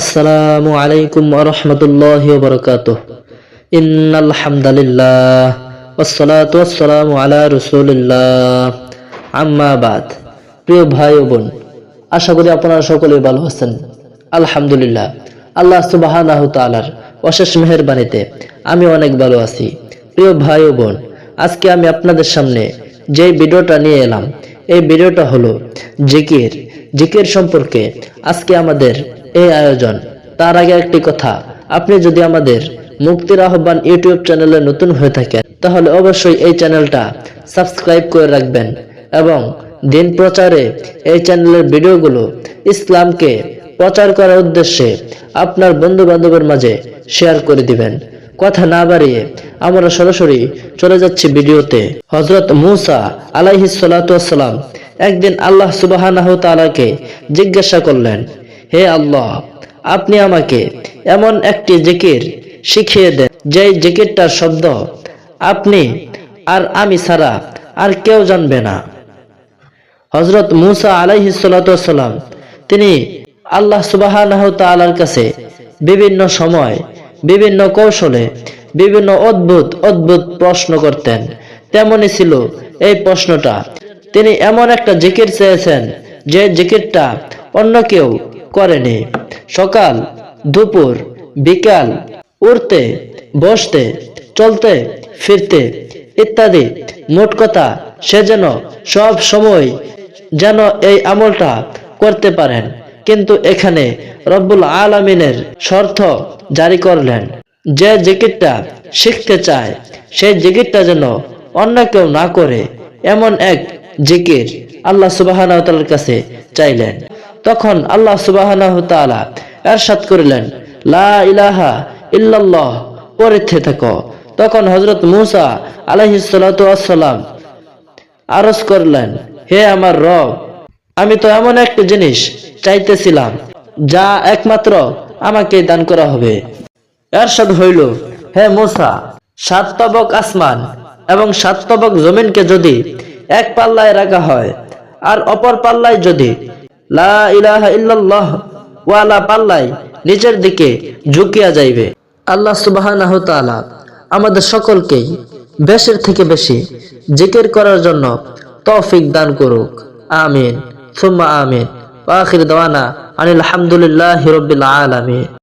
আসসালামু আলাইকুম রহমতুল্লাহ বরকাত ইন্নালহামদুলিল্লাহ ওসলাত ওসালামু আলা আম্মা বাদ। প্রিয় ভাই ও বোন, আশা করি আপনারা সকলেই ভালো আছেন। আলহামদুলিল্লাহ, আল্লাহ সুবাহ তালার অশেষ মেহরবানিতে আমি অনেক ভালো আছি। প্রিয় ভাই ও বোন, আজকে আমি আপনাদের সামনে যে ভিডিওটা নিয়ে এলাম, এই ভিডিওটা হলো জিকির। জিকির সম্পর্কে আজকে আমাদের এই আয়োজন। তার আগে একটি কথা, আপনি যদি আমাদের মুক্তির আহ্বান ইউটিউব চ্যানেলে নতুন হয়ে থাকেন, তাহলে অবশ্যই এই চ্যানেলটা সাবস্ক্রাইব করে রাখবেন এবং দিন প্রচারে এই চ্যানেলের ভিডিওগুলো ইসলামকে প্রচার করার উদ্দেশ্যে আপনার বন্ধু বান্ধবের মাঝে শেয়ার করে দিবেন। কথা না বাড়িয়ে আমরা সরাসরি চলে যাচ্ছি ভিডিওতে। হজরত মুসা আলাইহি সালাম একদিন আল্লাহ সুবাহ জিজ্ঞাসা করলেন হে আল্লাহ, আপনি আমাকে এমন একটি জিকির শিখিয়ে দেন যে জিকিরটার শব্দ আপনি আর আমি ছাড়া আর কেউ জানবে না। হজরত মুসা আলাইহি সালাম তিনি আল্লাহ সুবাহ কাছে বিভিন্ন সময়, বিভিন্ন কৌশলে, বিভিন্ন অদ্ভুত অদ্ভুত প্রশ্ন করতেন। তেমনই ছিল এই প্রশ্নটা, তিনি এমন একটা জিকির চেয়েছেন, যে জিকিরটা অন্য কেউ করেনি। সকাল, দুপুর, বিকাল উঠতে বসতে, চলতে, ফিরতে ইত্যাদি। মোট কথা, সে যেন সব সময় যেন এই আমলটা করতে পারেন। কিন্তু এখানে রব্বুল আলমিনের শর্ত জারি করলেন, যে জিকিরটা শিখতে চায় সেই জিকিরটা যেন অন্য কেউ না করে, এমন এক জিকির আল্লাহ সুবাহ কাছে চাইলেন। তখন আল্লাহ সুবাহ এরশাদ করিলেন থাকো তখন হজরত মুসা আলহিসাল্লাম আরজ করলেন, হে আমার রব, আমি তো এমন একটা জিনিস চাইতেছিলাম, যা একমাত্র আমাকে দান করা হবে। এরশাদ হইল, হে মুসা, সাত তবক আসমান এবং সাত তবক জমিনকে যদি এক পাল্লায় রাখা হয়, আর অপর পাল্লায় যদি নিচের দিকে ঝুঁকিয়া যাইবে। আল্লাহ সুবাহ আমাদের সকলকেই বেশের থেকে বেশি জিকির করার জন্য তৌফিক দান করুক। আমিন। সুম্মা আমিন। আখির দাওয়ানা আনিল হামদুলিল্লাহি রাব্বিল আলামিন।